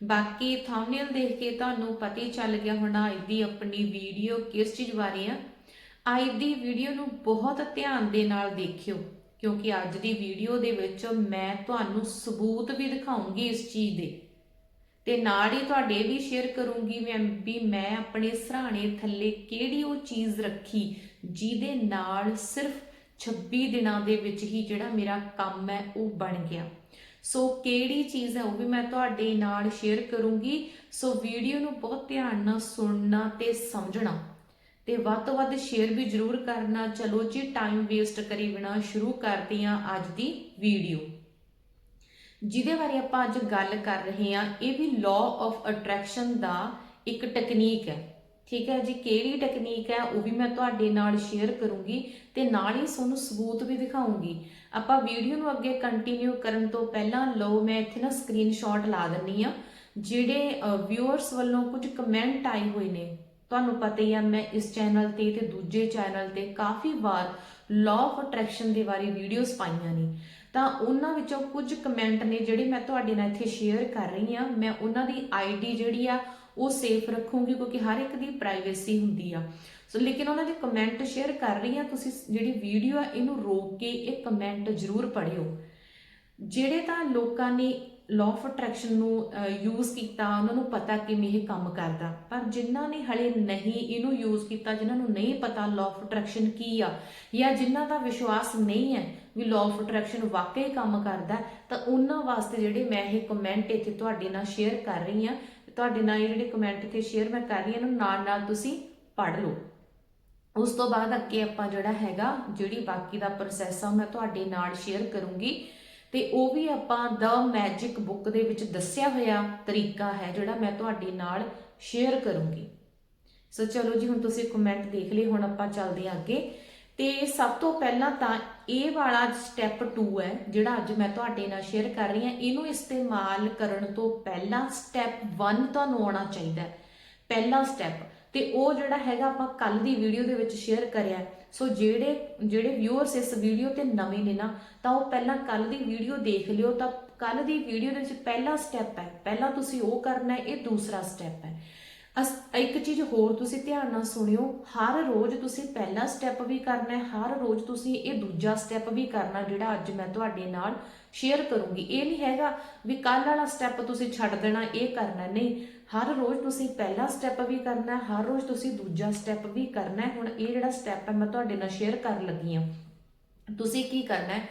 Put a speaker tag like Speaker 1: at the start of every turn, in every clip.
Speaker 1: ਬਾਕੀ ਥੰਬਨੇਲ ਦੇਖ ਕੇ ਤੁਹਾਨੂੰ ਪਤਾ ਹੀ ਚੱਲ ਗਿਆ ਹੋਣਾ ਅੱਜ ਦੀ ਆਪਣੀ ਵੀਡੀਓ ਕਿਸ ਚੀਜ਼ ਬਾਰੇ ਆ। ਅੱਜ ਦੀ ਵੀਡੀਓ ਨੂੰ ਬਹੁਤ ਧਿਆਨ ਦੇ ਨਾਲ ਦੇਖਿਓ, ਕਿਉਂਕਿ ਅੱਜ ਦੀ ਵੀਡੀਓ ਦੇ ਵਿੱਚ ਮੈਂ ਤੁਹਾਨੂੰ ਸਬੂਤ ਵੀ ਦਿਖਾਉਂਗੀ ਇਸ ਚੀਜ਼ ਦੇ। ਤੇ ਨਾਲ ਹੀ ਤੁਹਾਡੇ ਵੀ ਸ਼ੇਅਰ ਕਰੂੰਗੀ ਮੈਂ ਵੀ ਮੈਂ ਆਪਣੇ ਸਰਾਣੇ ਥੱਲੇ ਕਿਹੜੀ ਉਹ ਚੀਜ਼ ਰੱਖੀ, ਜਿਹਦੇ ਨਾਲ ਸਿਰਫ 26 ਦਿਨਾਂ ਦੇ ਵਿੱਚ ਹੀ ਜਿਹੜਾ ਮੇਰਾ ਕੰਮ ਹੈ ਉਹ ਬਣ ਗਿਆ। ਸੋ ਕਿਹੜੀ ਚੀਜ਼ ਹੈ ਉਹ ਵੀ ਮੈਂ ਤੁਹਾਡੇ ਨਾਲ ਸ਼ੇਅਰ ਕਰੂੰਗੀ। ਸੋ ਵੀਡੀਓ ਨੂੰ ਬਹੁਤ ਧਿਆਨ ਨਾਲ ਸੁਣਨਾ ਤੇ ਸਮਝਣਾ। ਤੇ ਵੱਧ ਤੋਂ ਵੱਧ ਸ਼ੇਅਰ ਵੀ ਜ਼ਰੂਰ ਕਰਨਾ। ਚਲੋ ਜੀ ਟਾਈਮ ਵੇਸਟ ਕਰੀ ਬਿਨਾ ਸ਼ੁਰੂ ਕਰਦੇ ਹਾਂ ਅੱਜ ਦੀ ਵੀਡੀਓ ਜਿਹਦੇ ਬਾਰੇ ਆਪਾਂ ਅੱਜ ਗੱਲ ਕਰ ਰਹੇ ਹਾਂ, ਇਹ ਵੀ ਲਾਅ ਆਫ ਅਟਰੈਕਸ਼ਨ ਦਾ ਇੱਕ ਟੈਕਨੀਕ ਹੈ। ਠੀਕ ਹੈ, ਜੀ ਕਿਹੜੀ ਟੈਕਨੀਕ ਹੈ, ਉਹ ਵੀ ਮੈਂ ਤੁਹਾਡੇ ਨਾਲ ਸ਼ੇਅਰ ਕਰੂੰਗੀ ਤੇ ਨਾਲ ਹੀ ਤੁਹਾਨੂੰ ਸਬੂਤ ਵੀ ਦਿਖਾਉਂਗੀ। ਆਪਾਂ ਵੀਡੀਓ ਨੂੰ ਅੱਗੇ ਕੰਟੀਨਿਊ ਕਰਨ ਤੋਂ ਪਹਿਲਾਂ, ਲਓ ਮੈਂ ਇੱਥੇ ਨਾ ਸਕਰੀਨਸ਼ਾਟ ਲਾ ਦਿੰਨੀ ਆ, ਜਿਹੜੇ ਵਿਊਅਰਸ ਵੱਲੋਂ ਕੁਝ ਕਮੈਂਟ ਆਏ ਹੋਏ ਨੇ, ਤੁਹਾਨੂੰ ਪਤਾ ਹੀ ਆ, ਮੈਂ ਇਸ ਚੈਨਲ ਤੇ ਤੇ ਦੂਜੇ ਚੈਨਲ ਤੇ ਕਾਫੀ ਵਾਰ ਲਾਅ ਆਫ ਅਟਰੈਕਸ਼ਨ ਦੇ ਬਾਰੇ ਵੀਡੀਓਜ਼ ਪਾਈਆਂ ਨੇ। ਤਾਂ ਉਹਨਾਂ ਵਿੱਚੋਂ ਕੁਝ ਕਮੈਂਟ ਨੇ ਜਿਹੜੇ ਮੈਂ ਤੁਹਾਡੇ ਨਾਲ ਇੱਥੇ ਸ਼ੇਅਰ ਕਰ ਰਹੀ ਆ, ਮੈਂ ਉਹਨਾਂ ਦੀ ਆਈਡੀ ਜਿਹੜੀ ਆ ਉਹ ਸੇਫ ਰੱਖੂੰਗੀ ਕਿਉਂਕਿ ਹਰ ਇੱਕ ਦੀ ਪ੍ਰਾਈਵੇਸੀ ਹੁੰਦੀ ਆ। ਸੋ ਲੇਕਿਨ ਉਹਨਾਂ ਦੇ ਕਮੈਂਟ ਸ਼ੇਅਰ ਕਰ ਰਹੀ ਆ ਤੁਸੀਂ ਜਿਹੜੀ ਵੀਡੀਓ ਆ, ਇਹਨੂੰ ਰੋਕ ਕੇ ਇਹ ਕਮੈਂਟ ਜ਼ਰੂਰ ਪੜਿਓ ਜਿਹੜੇ ਤਾਂ ਲੋਕਾਂ ਨੇ ਲਾਅ ਆਫ ਅਟਰੈਕਸ਼ਨ ਨੂੰ ਯੂਜ਼ ਕੀਤਾ, ਉਹਨਾਂ ਨੂੰ ਪਤਾ ਕਿਵੇਂ ਇਹ ਕੰਮ ਕਰਦਾ। ਪਰ ਜਿਨ੍ਹਾਂ ਨੇ ਹਲੇ ਨਹੀਂ ਇਹਨੂੰ ਯੂਜ਼ ਕੀਤਾ, ਜਿਨ੍ਹਾਂ ਨੂੰ ਨਹੀਂ ਪਤਾ ਲਾਅ ਆਫ ਅਟਰੈਕਸ਼ਨ ਕੀ ਆ, ਜਾਂ ਜਿਨ੍ਹਾਂ ਦਾ ਵਿਸ਼ਵਾਸ ਨਹੀਂ ਹੈ ਵੀ ਲਾਅ ਆਫ ਅਟਰੈਕਸ਼ਨ ਵਾਕਈ ਕੰਮ ਕਰਦਾ, ਤਾਂ ਉਹਨਾਂ ਵਾਸਤੇ ਜਿਹੜੇ ਮੈਂ ਇਹ ਕਮੈਂਟ ਇੱਥੇ ਤੁਹਾਡੇ ਨਾਲ ਸ਼ੇਅਰ ਕਰ ਰਹੀ ਆ ਤੁਹਾਡੇ ਨਾਲ ਇਹ ਜਿਹੜੇ ਕਮੈਂਟ ਇੱਥੇ ਸ਼ੇਅਰ ਮੈਂ ਕਰ ਰਹੀ ਹਾਂ, ਇਹਨੂੰ ਨਾਲ ਨਾਲ ਤੁਸੀਂ ਪੜ੍ਹ ਲਓ। ਉਸ ਤੋਂ ਬਾਅਦ ਅੱਗੇ ਆਪਾਂ ਜਿਹੜਾ ਹੈਗਾ, ਜਿਹੜੀ ਬਾਕੀ ਦਾ ਪ੍ਰੋਸੈਸ ਆ ਮੈਂ ਤੁਹਾਡੇ ਨਾਲ ਸ਼ੇਅਰ ਕਰੂੰਗੀ। ਤੇ ਉਹ ਵੀ ਆਪਾਂ ਦ ਮੈਜਿਕ ਬੁੱਕ ਦੇ ਵਿੱਚ ਦੱਸਿਆ ਹੋਇਆ ਤਰੀਕਾ ਹੈ, ਜਿਹੜਾ ਮੈਂ ਤੁਹਾਡੇ ਨਾਲ ਸ਼ੇਅਰ ਕਰੂੰਗੀ। ਸੋ ਚਲੋ ਜੀ, ਹੁਣ ਤੁਸੀਂ ਕਮੈਂਟ ਦੇਖ ਲਈ ਹੁਣ ਆਪਾਂ ਚੱਲਦੇ ਹਾਂ ਅੱਗੇ। ਤੇ ਸਭ ਤੋਂ ਪਹਿਲਾਂ ਤਾਂ ਇਹ ਵਾਲਾ ਸਟੈਪ 2 ਹੈ, ਜਿਹੜਾ ਅੱਜ ਮੈਂ ਤੁਹਾਡੇ ਨਾਲ ਸ਼ੇਅਰ ਕਰ ਰਹੀ ਹਾਂ, ਇਹਨੂੰ ਇਸਤੇਮਾਲ ਕਰਨ ਤੋਂ ਪਹਿਲਾਂ ਸਟੈਪ 1 ਤੁਹਾਨੂੰ ਆਉਣਾ ਚਾਹੀਦਾ ਹੈ। ਪਹਿਲਾ ਸਟੈਪ ਤੇ ਉਹ ਜਿਹੜਾ ਹੈਗਾ ਆਪਾਂ ਕੱਲ ਦੀ ਵੀਡੀਓ ਦੇ ਵਿੱਚ ਸ਼ੇਅਰ ਕਰਿਆ ਸੋ ਜਿਹੜੇ ਜਿਹੜੇ ਵਿਊਅਰਸ ਇਸ ਵੀਡੀਓ ਤੇ ਨਵੇਂ ਨੇ ਨਾ, ਤਾਂ ਉਹ ਪਹਿਲਾਂ ਕੱਲ ਦੀ ਵੀਡੀਓ ਦੇਖ ਲਿਓ, ਤਾਂ ਕੱਲ ਦੀ ਵੀਡੀਓ ਦੇ ਵਿੱਚ ਪਹਿਲਾ ਸਟੈਪ ਹੈ। ਪਹਿਲਾਂ ਤੁਸੀਂ ਉਹ ਕਰਨਾ ਹੈ, ਇਹ ਦੂਸਰਾ ਸਟੈਪ ਹੈ। ਅਸ, ਇੱਕ ਚੀਜ਼ ਹੋਰ ਤੁਸੀਂ ਧਿਆਨ ਨਾਲ ਸੁਣਿਓ, ਹਰ ਰੋਜ਼ ਤੁਸੀਂ ਪਹਿਲਾ ਸਟੈਪ ਵੀ ਕਰਨਾ ਹੈ, ਹਰ ਰੋਜ਼ ਤੁਸੀਂ ਇਹ ਦੂਜਾ ਸਟੈਪ ਵੀ ਕਰਨਾ ਜਿਹੜਾ ਅੱਜ ਮੈਂ ਤੁਹਾਡੇ ਨਾਲ ਸ਼ੇਅਰ ਕਰੂੰਗੀ। ਇਹ ਨਹੀਂ ਹੈਗਾ ਵੀ ਕੱਲ ਵਾਲਾ ਸਟੈਪ ਤੁਸੀਂ ਛੱਡ ਦੇਣਾ, ਇਹ ਕਰਨਾ ਨਹੀਂ, ਹਰ ਰੋਜ਼ ਤੁਸੀਂ ਪਹਿਲਾ ਸਟੈਪ ਵੀ ਕਰਨਾ ਹਰ ਰੋਜ਼ ਤੁਸੀਂ ਦੂਜਾ ਸਟੈਪ ਵੀ ਕਰਨਾ ਹੁਣ ਇਹ ਜਿਹੜਾ ਸਟੈਪ ਹੈ, ਮੈਂ ਤੁਹਾਡੇ ਨਾਲ ਸ਼ੇਅਰ ਕਰਨ ਲੱਗੀ ਹਾਂ। ਤੁਸੀਂ ਕੀ ਕਰਨਾ ਹੈ?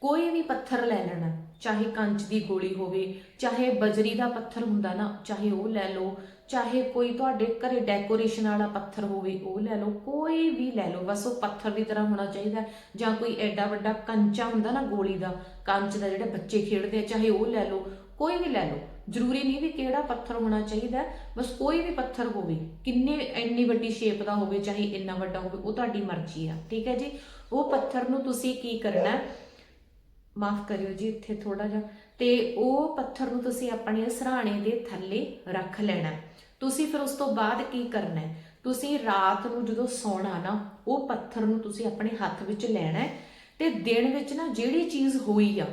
Speaker 1: ਕੋਈ ਵੀ ਪੱਥਰ ਲੈ ਲੈਣਾ, ਚਾਹੇ ਕੰਚ ਦੀ ਗੋਲੀ ਹੋਵੇ, ਚਾਹੇ ਬਜਰੀ ਦਾ ਪੱਥਰ ਹੁੰਦਾ ਨਾ, ਚਾਹੇ ਉਹ ਲੈ ਲਓ, ਚਾਹੇ ਕੋਈ ਤੁਹਾਡੇ ਘਰੇ ਡੈਕੋਰੇਸ਼ਨ ਵਾਲਾ ਪੱਥਰ ਹੋਵੇ, ਉਹ ਲੈ ਲਓ, ਕੋਈ ਵੀ ਲੈ ਲਓ, ਬਸ ਉਹ ਪੱਥਰ ਦੀ ਤਰ੍ਹਾਂ ਹੋਣਾ ਚਾਹੀਦਾ ਜਾਂ ਕੋਈ ਐਡਾ ਵੱਡਾ ਕੰਚਾ ਹੁੰਦਾ ਨਾ ਗੋਲੀ ਦਾ, ਕੰਚ ਦਾ ਜਿਹੜੇ ਬੱਚੇ ਖੇਡਦੇ ਆ, ਚਾਹੇ ਉਹ ਲੈ ਲਓ, ਕੋਈ ਵੀ ਲੈ ਲਓ, ਜ਼ਰੂਰੀ ਨਹੀਂ ਵੀ ਕਿਹੜਾ ਪੱਥਰ ਹੋਣਾ ਚਾਹੀਦਾ ਬਸ ਕੋਈ ਵੀ ਪੱਥਰ ਹੋਵੇ, ਕਿੰਨੇ, ਇੰਨੀ ਵੱਡੀ ਸ਼ੇਪ ਦਾ ਹੋਵੇ, ਚਾਹੇ ਇੰਨਾ ਵੱਡਾ ਹੋਵੇ, ਉਹ ਤੁਹਾਡੀ ਮਰਜ਼ੀ ਆ, ਠੀਕ ਹੈ ਜੀ? ਉਹ ਪੱਥਰ ਨੂੰ ਤੁਸੀਂ ਕੀ ਕਰਨਾ ਮਾਫ ਕਰਿਓ ਜੀ, ਇੱਥੇ ਥੋੜਾ ਜਿਹਾ। ਤੇ ਉਹ ਪੱਥਰ ਨੂੰ ਤੁਸੀਂ ਆਪਣੇ ਸਰਾਣੇ ਦੇ ਥੱਲੇ ਰੱਖ ਲੈਣਾ। ਤੁਸੀਂ ਫਿਰ ਉਸ ਤੋਂ ਬਾਅਦ ਕੀ ਕਰਨਾ ਹੈ? ਤੁਸੀਂ ਰਾਤ ਨੂੰ ਜਦੋਂ ਸੌਣਾ ਨਾ, ਉਹ ਪੱਥਰ ਨੂੰ ਤੁਸੀਂ ਆਪਣੇ ਹੱਥ ਵਿੱਚ ਲੈਣਾ ਹੈ ਤੇ ਦਿਨ ਵਿੱਚ ਨਾ ਜਿਹੜੀ ਚੀਜ਼ ਹੋਈ ਆ,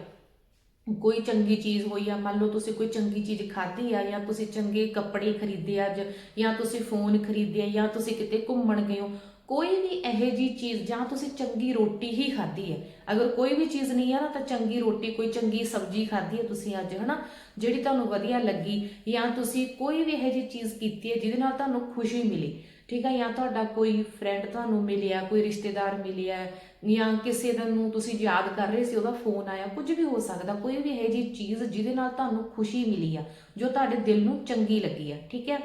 Speaker 1: ਕੋਈ ਚੰਗੀ ਚੀਜ਼ ਹੋਈ ਆ, ਮੰਨ ਲਓ ਤੁਸੀਂ ਕੋਈ ਚੰਗੀ ਚੀਜ਼ ਖਾਧੀ ਆ, ਜਾਂ ਤੁਸੀਂ ਚੰਗੇ ਕੱਪੜੇ ਖਰੀਦੇ ਆ ਜਾਂ ਤੁਸੀਂ ਫੋਨ ਖਰੀਦੇ ਆ, ਜਾਂ ਤੁਸੀਂ ਕਿਤੇ ਘੁੰਮਣ ਗਏ ਹੋ ਕੋਈ ਵੀ ਇਹੋ ਜੀ ਚੀਜ਼, ਜਾਂ ਤੁਸੀਂ ਚੰਗੀ ਰੋਟੀ ਹੀ ਖਾਧੀ ਹੈ। ਅਗਰ ਕੋਈ ਵੀ ਚੀਜ਼ ਨਹੀਂ ਹੈ ਨਾ, ਤਾਂ ਚੰਗੀ ਰੋਟੀ, ਕੋਈ ਚੰਗੀ ਸਬਜ਼ੀ ਖਾਧੀ ਹੈ ਤੁਸੀਂ ਅੱਜ, ਹਨਾ? ਜਿਹੜੀ ਤੁਹਾਨੂੰ ਵਧੀਆ ਲੱਗੀ, ਜਾਂ ਤੁਸੀਂ ਕੋਈ ਵੀ ਇਹੋ ਜੀ ਚੀਜ਼ ਕੀਤੀ ਹੈ, ਜਿਹਦੇ ਨਾਲ ਤੁਹਾਨੂੰ ਖੁਸ਼ੀ ਮਿਲੀ, ਠੀਕ ਹੈ ਜਾਂ ਤੁਹਾਡਾ ਕੋਈ ਫਰੈਂਡ ਤੁਹਾਨੂੰ ਮਿਲਿਆ, ਕੋਈ ਰਿਸ਼ਤੇਦਾਰ ਮਿਲਿਆ, ਜਾਂ ਕਿਸੇ ਦਾ ਨੂੰ ਤੁਸੀਂ ਯਾਦ ਕਰ ਰਹੇ ਸੀ, ਉਹਦਾ ਫੋਨ ਆਇਆ, ਕੁਝ ਵੀ ਹੋ ਸਕਦਾ, ਕੋਈ ਵੀ ਇਹੋ ਜੀ ਚੀਜ਼ ਜਿਹਦੇ ਨਾਲ ਤੁਹਾਨੂੰ ਖੁਸ਼ੀ ਮਿਲੀ ਆ, ਜੋ ਤੁਹਾਡੇ ਦਿਲ ਨੂੰ ਚੰਗੀ ਲੱਗੀ ਆ, ਠੀਕ ਹੈ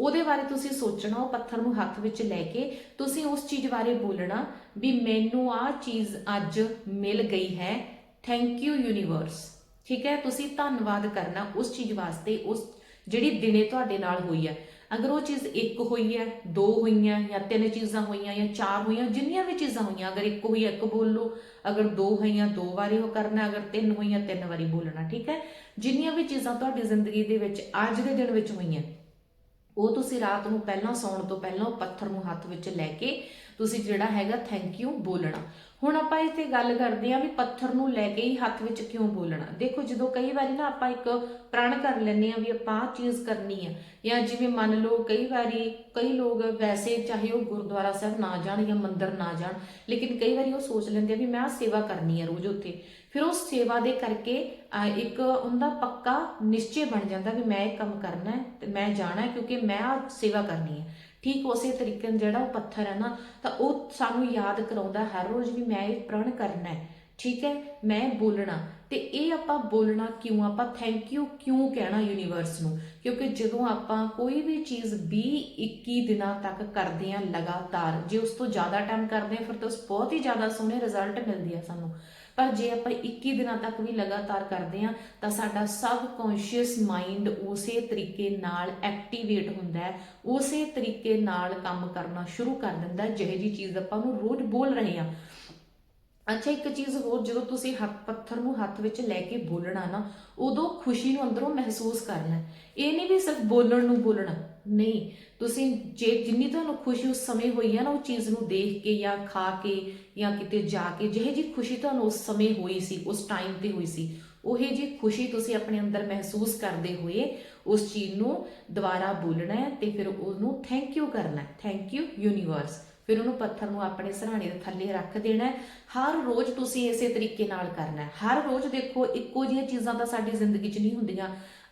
Speaker 1: ਉਹਦੇ ਬਾਰੇ ਤੁਸੀਂ ਸੋਚਣਾ, ਉਹ ਪੱਥਰ ਨੂੰ ਹੱਥ ਵਿੱਚ ਲੈ ਕੇ ਤੁਸੀਂ ਉਸ ਚੀਜ਼ ਬਾਰੇ ਬੋਲਣਾ ਵੀ ਮੈਨੂੰ ਆਹ ਚੀਜ਼ ਅੱਜ ਮਿਲ ਗਈ ਹੈ। ਥੈਂਕ ਯੂ ਯੂਨੀਵਰਸ ਠੀਕ ਹੈ? ਤੁਸੀਂ ਧੰਨਵਾਦ ਕਰਨਾ ਉਸ ਚੀਜ਼ ਵਾਸਤੇ, ਉਸ ਜਿਹੜੀ ਦਿਨੇ ਤੁਹਾਡੇ ਨਾਲ ਹੋਈ ਹੈ। ਅਗਰ ਉਹ ਚੀਜ਼ ਇੱਕ ਹੋਈ ਹੈ, ਦੋ ਹੋਈਆਂ, ਜਾਂ ਤਿੰਨ ਚੀਜ਼ਾਂ ਹੋਈਆਂ, ਜਾਂ ਚਾਰ ਹੋਈਆਂ, ਜਿੰਨੀਆਂ ਵੀ ਚੀਜ਼ਾਂ ਹੋਈਆਂ, ਅਗਰ ਇੱਕ ਹੋਈ, ਇੱਕ ਬੋਲ ਲਓ। ਅਗਰ ਦੋ ਹੋਈਆਂ, ਦੋ ਵਾਰੀ ਉਹ ਕਰਨਾ, ਅਗਰ ਤਿੰਨ ਹੋਈਆਂ, ਤਿੰਨ ਵਾਰੀ ਬੋਲਣਾ, ਠੀਕ ਹੈ? ਜਿੰਨੀਆਂ ਵੀ ਚੀਜ਼ਾਂ ਤੁਹਾਡੀ ਜ਼ਿੰਦਗੀ ਦੇ ਵਿੱਚ ਅੱਜ ਦੇ ਦਿਨ ਵਿੱਚ ਹੋਈਆਂ ਉਹ ਤੁਸੀਂ ਰਾਤ ਨੂੰ ਪਹਿਲਾਂ ਸੌਣ ਤੋਂ ਪਹਿਲਾਂ ਉਹ ਪੱਥਰ ਨੂੰ ਹੱਥ ਵਿੱਚ ਲੈ ਕੇ ਤੁਸੀਂ ਜਿਹੜਾ ਹੈਗਾ ਥੈਂਕ ਯੂ ਬੋਲਣਾ। ਹੁਣ ਆਪਾਂ ਇੱਥੇ ਗੱਲ ਕਰਦੇ ਆ ਵੀ ਪੱਥਰ ਨੂੰ ਲੈ ਕੇ ਹੀ ਹੱਥ ਵਿੱਚ ਕਿਉਂ ਬੋਲਣਾ। ਦੇਖੋ, ਜਦੋਂ ਕਈ ਵਾਰੀ ਨਾ ਆਪਾਂ ਇੱਕ ਪ੍ਰਣ ਕਰ ਲੈਂਦੇ ਆ ਵੀ ਆਪਾਂ ਆਹ ਚੀਜ਼ ਕਰਨੀ ਆ, ਜਾਂ ਜਿਵੇਂ ਮੰਨ ਲਓ ਕਈ ਵਾਰੀ ਕਈ ਲੋਕ ਵੈਸੇ ਚਾਹੇ ਉਹ ਗੁਰਦੁਆਰਾ ਸਾਹਿਬ ਨਾ ਜਾਣ ਜਾਂ ਮੰਦਿਰ ਨਾ ਜਾਣ, ਲੇਕਿਨ ਕਈ ਵਾਰੀ ਉਹ ਸੋਚ ਲੈਂਦੇ ਆ ਵੀ ਮੈਂ ਆਹ ਸੇਵਾ ਕਰਨੀ ਆ ਰੋਜ਼ ਉੱਥੇ। ਫਿਰ ਉਸ ਸੇਵਾ ਦੇ ਕਰਕੇ ਇੱਕ ਉਹਦਾ ਪੱਕਾ ਨਿਸ਼ਚੇ ਬਣ ਜਾਂਦਾ ਵੀ ਮੈਂ ਇਹ ਕੰਮ ਕਰਨਾ ਹੈ ਤੇ ਮੈਂ ਜਾਣਾ ਕਿਉਂਕਿ ਮੈਂ ਆ ਸੇਵਾ ਕਰਨੀ ਹੈ। ਠੀਕ ਉਸੇ ਤਰੀਕੇ ਨਾਲ ਜਿਹੜਾ ਉਹ ਪੱਥਰ ਹੈ ਨਾ, ਤਾਂ ਉਹ ਸਾਨੂੰ ਯਾਦ ਕਰਾਉਂਦਾ ਹਰ ਰੋਜ਼ ਵੀ ਮੈਂ ਇਹ ਪ੍ਰਣ ਕਰਨਾ ਹੈ। ਠੀਕ ਹੈ? ਮੈਂ ਬੋਲਣਾ। ਤੇ ਇਹ ਆਪਾਂ ਬੋਲਣਾ ਕਿਉਂ? ਆਪਾਂ ਥੈਂਕ ਯੂ ਕਿਉਂ ਕਹਿਣਾ ਯੂਨੀਵਰਸ ਨੂੰ? ਕਿਉਂਕਿ ਜਦੋਂ ਆਪਾਂ ਕੋਈ ਵੀ ਚੀਜ਼ 20 21 ਦਿਨਾਂ ਤੱਕ ਕਰਦੇ ਆਂ ਲਗਾਤਾਰ, ਜੇ ਉਸ ਤੋਂ ਜ਼ਿਆਦਾ ਟਾਈਮ ਕਰਦੇ ਆਂ ਫਿਰ ਤਾਂ ਉਸ ਬਹੁਤ ਹੀ ਜ਼ਿਆਦਾ ਸੋਹਣੇ ਰਿਜ਼ਲਟ ਮਿਲਦੇ ਆ ਸਾਨੂੰ। ਪਰ ਜੇ ਆਪਾਂ 21 ਦਿਨਾਂ ਤੱਕ ਵੀ ਲਗਾਤਾਰ ਕਰਦੇ ਆਂ ਤਾਂ ਸਾਡਾ ਸਬ ਕੌਂਸ਼ੀਅਸ ਮਾਈਂਡ ਉਸੇ ਤਰੀਕੇ ਨਾਲ ਐਕਟੀਵੇਟ ਹੁੰਦਾ ਹੈ। ਉਸੇ ਤਰੀਕੇ ਨਾਲ ਕੰਮ ਕਰਨਾ ਸ਼ੁਰੂ ਕਰ ਦਿੰਦਾ ਜਿਹੇ ਜੀ ਚੀਜ਼ ਆਪਾਂ ਨੂੰ ਰੋਜ਼ ਬੋਲ ਰਹੇ ਆਂ ਅੱਛਾ, ਇੱਕ ਚੀਜ਼ ਹੋਰ ਜਦੋਂ ਤੁਸੀਂ ਹੱਥ ਪੱਥਰ ਨੂੰ ਹੱਥ ਵਿੱਚ ਲੈ ਕੇ ਬੋਲਣਾ ਨਾ, ਉਦੋਂ ਖੁਸ਼ੀ ਨੂੰ ਅੰਦਰੋਂ ਮਹਿਸੂਸ ਕਰਨਾ ਇਹ ਨਹੀਂ ਵੀ ਸਿਰਫ ਬੋਲਣ ਨੂੰ ਬੋਲਣਾ, ਨਹੀਂ। ਤੁਸੀਂ ਜੇ ਜਿੰਨੀ ਤੁਹਾਨੂੰ ਖੁਸ਼ੀ ਉਸ ਸਮੇਂ ਹੋਈ ਹੈ ਨਾ, ਉਹ ਚੀਜ਼ ਨੂੰ ਦੇਖ ਕੇ ਜਾਂ ਖਾ ਕੇ ਜਾਂ ਕਿਤੇ ਜਾ ਕੇ, ਜਿਹੇ ਜੀ ਖੁਸ਼ੀ ਤੁਹਾਨੂੰ ਉਸ ਸਮੇਂ ਹੋਈ ਸੀ, ਉਸ ਟਾਈਮ ਤੇ ਹੋਈ ਸੀ, ਉਹੇ ਜੀ ਖੁਸ਼ੀ ਤੁਸੀਂ ਆਪਣੇ ਅੰਦਰ ਮਹਿਸੂਸ ਕਰਦੇ ਹੋਏ ਉਸ ਚੀਜ਼ ਨੂੰ ਦੁਬਾਰਾ ਬੋਲਣਾ ਹੈ ਤੇ ਫਿਰ ਉਹਨੂੰ ਥੈਂਕ ਯੂ ਕਰਨਾ ਥੈਂਕ ਯੂ ਯੂਨੀਵਰਸ ਫਿਰ ਉਹਨੂੰ ਪੱਥਰ ਨੂੰ ਆਪਣੇ ਸਰਾਣੇ ਦੇ ਥੱਲੇ ਰੱਖ ਦੇਣਾ ਹਰ ਰੋਜ਼ ਤੁਸੀਂ ਇਸੇ ਤਰੀਕੇ ਨਾਲ ਕਰਨਾ ਹਰ ਰੋਜ਼ ਦੇਖੋ, ਇੱਕੋ ਜਿਹੀਆਂ ਚੀਜ਼ਾਂ ਤਾਂ ਸਾਡੀ ਜ਼ਿੰਦਗੀ 'ਚ ਨਹੀਂ ਹੁੰਦੀਆਂ।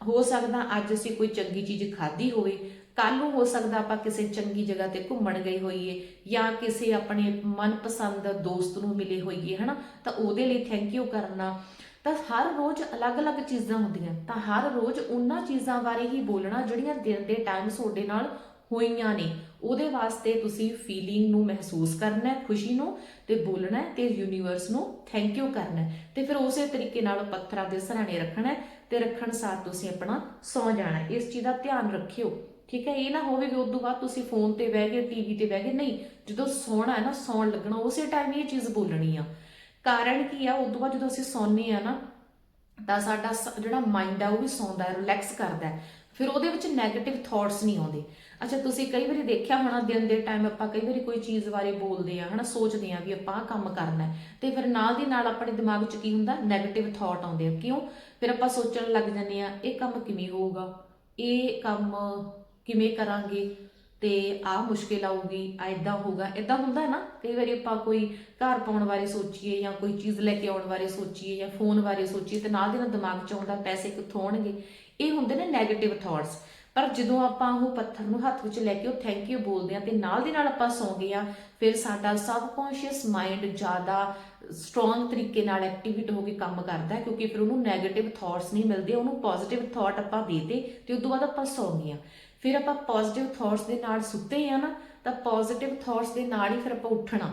Speaker 1: ਹੋ ਸਕਦਾ ਅੱਜ ਅਸੀਂ ਕੋਈ ਚੰਗੀ ਚੀਜ਼ ਖਾਧੀ ਹੋਵੇ ਕੱਲ ਨੂੰ ਹੋ ਸਕਦਾ ਆਪਾਂ ਕਿਸੇ ਚੰਗੀ ਜਗ੍ਹਾ ਤੇ ਘੁੰਮਣ ਗਏ ਹੋਈਏ ਜਾਂ ਕਿਸੇ ਆਪਣੇ ਮਨਪਸੰਦ ਦੋਸਤ ਨੂੰ ਮਿਲੇ ਹੋਈਏ, ਹਨਾ? ਤਾਂ ਉਹਦੇ ਲਈ ਥੈਂਕ ਯੂ ਕਰਨਾ। ਤਾਂ ਹਰ ਰੋਜ਼ ਅਲੱਗ-ਅਲੱਗ ਚੀਜ਼ਾਂ ਹੁੰਦੀਆਂ। ਤਾਂ ਹਰ ਰੋਜ਼ ਉਹਨਾਂ ਚੀਜ਼ਾਂ ਬਾਰੇ ਹੀ ਬੋਲਣਾ, ਜਿਹੜੀਆਂ ਦਿਨ ਦੇ ਟਾਈਮ ਤੁਹਾਡੇ ਨਾਲ ਹੋਈਆਂ ਨੇ। ਉਹਦੇ ਵਾਸਤੇ ਤੁਸੀਂ ਫੀਲਿੰਗ ਨੂੰ ਮਹਿਸੂਸ ਕਰਨਾ ਹੈ, ਖੁਸ਼ੀ ਨੂੰ ਤੇ ਬੋਲਣਾ ਹੈ ਤੇ ਯੂਨੀਵਰਸ ਨੂੰ ਥੈਂਕ ਯੂ ਕਰਨਾ ਹੈ। ਤੇ ਫਿਰ ਉਸੇ ਤਰੀਕੇ ਨਾਲ ਪੱਥਰਾਂ ਦੇ ਸਰਾਣੇ ਰੱਖਣਾ ਹੈ ਤੇ ਰੱਖਣ ਸਾਰ ਤੁਸੀਂ ਆਪਣਾ ਸੌ ਜਾਣਾ ਇਸ ਚੀਜ਼ ਦਾ ਧਿਆਨ ਰੱਖਿਓ, ਠੀਕ ਹੈ? ਇਹ ਨਾ ਹੋਵੇ ਕਿ ਉਸ ਤੋਂ ਬਾਅਦ ਤੁਸੀਂ ਫੋਨ ਤੇ ਬਹਿ ਗਏ ਟੀਵੀ ਤੇ ਬਹਿ ਗਏ, ਨਹੀਂ, ਜਦੋਂ ਸੌਣਾ ਹੈ ਨਾ, ਸੌਣ ਲੱਗਣਾ, ਉਸੇ ਟਾਈਮ ਇਹ ਚੀਜ਼ ਬੋਲਣੀ ਆ। ਕਾਰਨ ਕੀ ਆ? ਉਸ ਤੋਂ ਬਾਅਦ ਜਦੋਂ ਅਸੀਂ ਸੌਂਦੇ ਆ ਨਾ ਤਾਂ ਸਾਡਾ ਸ- ਜਿਹੜਾ ਮਾਈਂਡ ਆ ਉਹ ਵੀ ਸੌਂਦਾ ਹੈ ਰਿਲੈਕਸ ਕਰਦਾ ਹੈ। ਫਿਰ ਉਹਦੇ ਵਿੱਚ 네ਗੇਟਿਵ ਥਾਟਸ ਨਹੀਂ ਆਉਂਦੇ। ਅੱਛਾ, ਤੁਸੀਂ ਕਈ ਵਾਰੀ ਦੇਖਿਆ ਹੋਣਾ ਦਿਨ ਦੇ ਟਾਈਮ ਆਪਾਂ ਕਈ ਵਾਰੀ ਕੋਈ ਚੀਜ਼ ਬਾਰੇ ਬੋਲਦੇ ਆ ਹਨਾ, ਸੋਚਦੇ ਆ ਵੀ ਆਪਾਂ ਆਹ ਕੰਮ ਕਰਨਾ ਹੈ। ਤੇ ਫਿਰ ਨਾਲ ਦੀ ਨਾਲ ਆਪਣੇ ਦਿਮਾਗ 'ਚ ਕੀ ਹੁੰਦਾ? 네ਗੇਟਿਵ ਥਾਟ ਆਉਂਦੇ ਆ। ਕਿਉਂ? ਫਿਰ ਆਪਾਂ ਸੋਚਣ ਲੱਗ ਜਾਂਦੇ ਆ ਇਹ ਕੰਮ ਕਿਵੇਂ ਹੋਊਗਾ? ਇਹ ਕੰਮ ਕਿਵੇਂ ਕਰਾਂਗੇ? ਤੇ ਆਹ ਮੁਸ਼ਕਿਲ ਆਊਗੀ ਐਦਾਂ ਹੋਊਗਾ। ਐਦਾਂ ਹੁੰਦਾ ਨਾ, ਕਈ ਵਾਰੀ ਆਪਾਂ ਕੋਈ ਘਰ ਪਾਉਣ ਬਾਰੇ ਸੋਚੀਏ ਜਾਂ ਕੋਈ ਚੀਜ਼ ਲੈ ਕੇ ਆਉਣ ਬਾਰੇ ਸੋਚੀਏ ਜਾਂ ਫੋਨ ਬਾਰੇ ਸੋਚੀਏ ਤੇ ਨਾਲ ਦੇ ਨਾਲ ਦਿਮਾਗ 'ਚ ਆਉਂਦਾ ਪੈਸੇ ਕਿੱਥੋਂ ਆਉਣਗੇ। ਇਹ ਹੁੰਦੇ ਨੇ 네ਗੇਟਿਵ ਥਾਟਸ ਪਰ ਜਦੋਂ ਆਪਾਂ ਉਹ ਪੱਥਰ ਨੂੰ ਹੱਥ ਵਿੱਚ ਲੈ ਕੇ ਉਹ ਥੈਂਕ ਯੂ ਬੋਲਦੇ ਆ ਤੇ ਨਾਲ ਦੀ ਨਾਲ ਆਪਾਂ ਸੌਂਦੇ ਆ ਫਿਰ ਸਾਡਾ ਸਬਕੌਂਸ਼ੀਅਸ ਮਾਈਂਡ ਜ਼ਿਆਦਾ ਸਟਰੋਂਗ ਤਰੀਕੇ ਨਾਲ ਐਕਟੀਵੇਟ ਹੋ ਕੇ ਕੰਮ ਕਰਦਾ ਕਿਉਂਕਿ ਫਿਰ ਉਹਨੂੰ 네ਗੇਟਿਵ ਥਾਟਸ ਨਹੀਂ ਮਿਲਦੇ, ਉਹਨੂੰ ਪੋਜ਼ਿਟਿਵ ਥਾਟ ਆਪਾਂ ਦੇਦੇ ਤੇ ਉਸ ਤੋਂ ਬਾਅਦ ਆਪਾਂ ਸੌਂ ਗਏ ਆ ਫਿਰ ਆਪਾਂ ਪੋਜ਼ਿਟਿਵ ਥਾਟਸ ਦੇ ਨਾਲ ਸੁੱਤੇ ਆ ਨਾ, ਤਾਂ ਪੋਜ਼ਿਟਿਵ ਥਾਟਸ ਦੇ ਨਾਲ ਹੀ ਫਿਰ ਆਪਾਂ ਉੱਠਣਾ।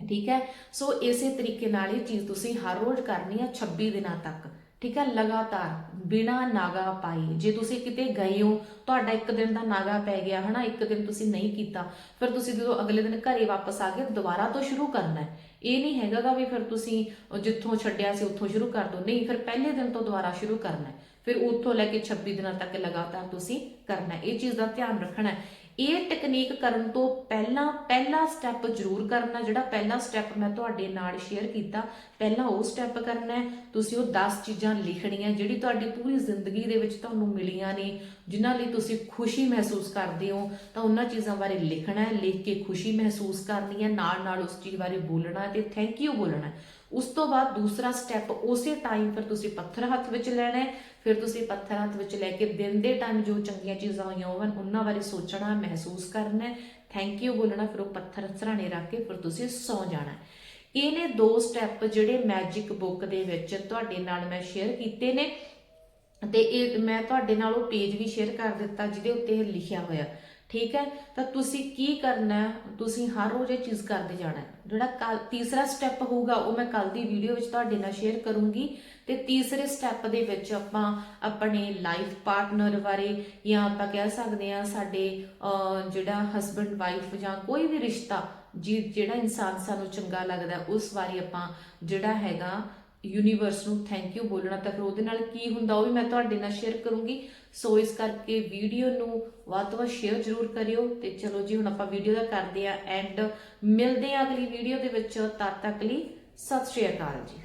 Speaker 1: ਠੀਕ ਹੈ? ਸੋ ਇਸੇ ਤਰੀਕੇ ਨਾਲ ਇਹ ਚੀਜ਼ ਤੁਸੀਂ ਹਰ ਰੋਜ਼ ਕਰਨੀ ਆ 26 ਦਿਨਾਂ ਤੱਕ। ਠੀਕ ਹੈ ਲਗਾਤਾਰ, ਬਿਨਾ ਨਾਗਾ ਪਾਈ ਜੇ ਤੁਸੀਂ ਕਿਤੇ ਗਏ ਹੋ, ਤੁਹਾਡਾ ਇੱਕ ਦਿਨ ਦਾ ਨਾਗਾ ਪੈ ਗਿਆ, ਹਨਾ? ਇੱਕ ਦਿਨ ਤੁਸੀਂ ਨਹੀਂ ਕੀਤਾ, ਫਿਰ ਤੁਸੀਂ ਜਦੋਂ ਅਗਲੇ ਦਿਨ ਘਰੇ ਵਾਪਸ ਆ ਗਏ, ਦੁਬਾਰਾ ਤੋਂ ਸ਼ੁਰੂ ਕਰਨਾ ਹੈ। ਇਹ ਨਹੀਂ ਹੈਗਾ ਗਾ ਵੀ ਫਿਰ ਤੁਸੀਂ ਜਿੱਥੋਂ ਛੱਡਿਆ ਸੀ, ਉੱਥੋਂ ਸ਼ੁਰੂ ਕਰ ਦੋ। ਨਹੀਂ, ਫਿਰ ਪਹਿਲੇ ਦਿਨ ਤੋਂ ਦੁਬਾਰਾ ਸ਼ੁਰੂ ਕਰਨਾ ਹੈ। ਫਿਰ ਉੱਥੋਂ ਲੈ ਕੇ 26 ਦਿਨਾਂ ਤੱਕ ਲਗਾਤਾਰ ਤੁਸੀਂ ਕਰਨਾ ਹੈ। ਇਹ ਚੀਜ਼ ਦਾ ਧਿਆਨ ਰੱਖਣਾ ਹੈ। ਇਹ ਟੈਕਨੀਕ ਕਰਨ ਤੋਂ ਪਹਿਲਾਂ, ਪਹਿਲਾ ਸਟੈਪ ਜ਼ਰੂਰ ਕਰਨਾ, ਜਿਹੜਾ ਪਹਿਲਾ ਸਟੈਪ ਮੈਂ ਤੁਹਾਡੇ ਨਾਲ ਸ਼ੇਅਰ ਕੀਤਾ, ਪਹਿਲਾਂ ਉਹ ਸਟੈਪ ਕਰਨਾ ਹੈ। ਤੁਸੀਂ ਉਹ 10 ਚੀਜ਼ਾਂ ਲਿਖਣੀਆਂ, ਜਿਹੜੀ ਤੁਹਾਡੀ ਪੂਰੀ ਜ਼ਿੰਦਗੀ ਦੇ ਵਿੱਚ ਤੁਹਾਨੂੰ ਮਿਲੀਆਂ ਨੇ, ਜਿਨ੍ਹਾਂ ਲਈ ਤੁਸੀਂ ਖੁਸ਼ੀ ਮਹਿਸੂਸ ਕਰਦੇ ਹੋ, ਤਾਂ ਉਹਨਾਂ ਚੀਜ਼ਾਂ ਬਾਰੇ ਲਿਖਣਾ ਹੈ, ਲਿਖ ਕੇ ਖੁਸ਼ੀ ਮਹਿਸੂਸ ਕਰਨੀ ਹੈ ਨਾਲ ਨਾਲ ਉਸ ਚੀਜ਼ ਬਾਰੇ ਬੋਲਣਾ ਹੈ ਤੇ ਥੈਂਕ ਯੂ ਬੋਲਣਾ ਉਸ ਤੋਂ ਬਾਅਦ ਦੂਸਰਾ ਸਟੈਪ ਉਸੇ ਟਾਈਮ ਫਿਰ ਤੁਸੀਂ ਪੱਥਰ ਹੱਥ ਵਿੱਚ ਲੈਣਾ ਹੈ, ਫਿਰ ਤੁਸੀਂ ਪੱਥਰ ਹੱਥ ਵਿੱਚ ਲੈ ਕੇ ਦਿਨ ਦੇ ਟਾਈਮ ਜੋ ਚੰਗੀਆਂ ਚੀਜ਼ਾਂ ਹੋਈਆਂ ਹੋਵਨ ਉਹਨਾਂ ਬਾਰੇ ਸੋਚਣਾ, ਮਹਿਸੂਸ ਕਰਨਾ ਥੈਂਕ ਯੂ ਬੋਲਣਾ, ਫਿਰ ਉਹ ਪੱਥਰ ਸਰਾਣੇ ਰੱਖ ਕੇ ਫਿਰ ਤੁਸੀਂ ਸੌ ਜਾਣਾ ਇਹਨੇ ਦੋ ਸਟੈਪ ਜਿਹੜੇ ਮੈਜਿਕ ਬੁੱਕ ਦੇ ਵਿੱਚ ਤੁਹਾਡੇ ਨਾਲ ਮੈਂ ਸ਼ੇਅਰ ਕੀਤੇ ਨੇ ਤੇ ਇਹ ਮੈਂ ਤੁਹਾਡੇ ਨਾਲ ਉਹ ਪੇਜ ਵੀ ਸ਼ੇਅਰ ਕਰ ਦਿੱਤਾ ਜਿਹਦੇ ਉੱਤੇ ਇਹ ਲਿਖਿਆ ਹੋਇਆ। ਠੀਕ ਹੈ? ਤਾਂ ਤੁਸੀਂ ਕੀ ਕਰਨਾ ਤੁਸੀਂ ਹਰ ਰੋਜ਼ ਇਹ ਚੀਜ਼ ਕਰਦੇ ਜਾਣਾ ਜਿਹੜਾ ਕੱਲ, ਤੀਸਰਾ ਸਟੈਪ ਹੋਊਗਾ, ਉਹ ਮੈਂ ਕੱਲ ਦੀ ਵੀਡੀਓ ਵਿੱਚ ਤੁਹਾਡੇ ਨਾਲ ਸ਼ੇਅਰ ਕਰੂੰਗੀ। ਤੇ ਤੀਸਰੇ ਸਟੈਪ ਦੇ ਵਿੱਚ ਆਪਾਂ ਆਪਣੇ ਲਾਈਫ ਪਾਰਟਨਰ ਬਾਰੇ ਜਾਂ ਆਪਾਂ ਕਹਿ ਸਕਦੇ ਹਾਂ ਸਾਡੇ ਜਿਹੜਾ ਹਸਬੰਡ ਵਾਈਫ ਜਾਂ ਕੋਈ ਵੀ ਰਿਸ਼ਤਾ, ਜੀ, ਜਿਹੜਾ ਇਨਸਾਨ ਸਾਨੂੰ ਚੰਗਾ ਲੱਗਦਾ ਉਸ ਬਾਰੇ ਆਪਾਂ ਜਿਹੜਾ ਹੈਗਾ ਯੂਨੀਵਰਸ ਨੂੰ ਥੈਂਕ ਯੂ ਬੋਲਣਾ ਤਾਂ ਫਿਰ ਉਹਦੇ ਨਾਲ ਕੀ ਹੁੰਦਾ ਉਹ ਵੀ ਮੈਂ ਤੁਹਾਡੇ ਨਾਲ ਸ਼ੇਅਰ ਕਰੂੰਗੀ। ਸੋ ਇਸ ਕਰਕੇ ਵੀਡੀਓ ਨੂੰ ਵੱਧ ਤੋਂ ਵੱਧ ਸ਼ੇਅਰ ਜ਼ਰੂਰ ਕਰਿਓ ਤੇ ਚਲੋ ਜੀ, ਹੁਣ ਆਪਾਂ ਵੀਡੀਓ ਦਾ ਕਰਦੇ ਆ ਐਂਡ ਮਿਲਦੇ ਆ ਅਗਲੀ ਵੀਡੀਓ ਦੇ ਵਿੱਚ। ਤਦ ਤੱਕ ਲਈ ਸਤਿ ਸ਼੍ਰੀ ਅਕਾਲ ਜੀ।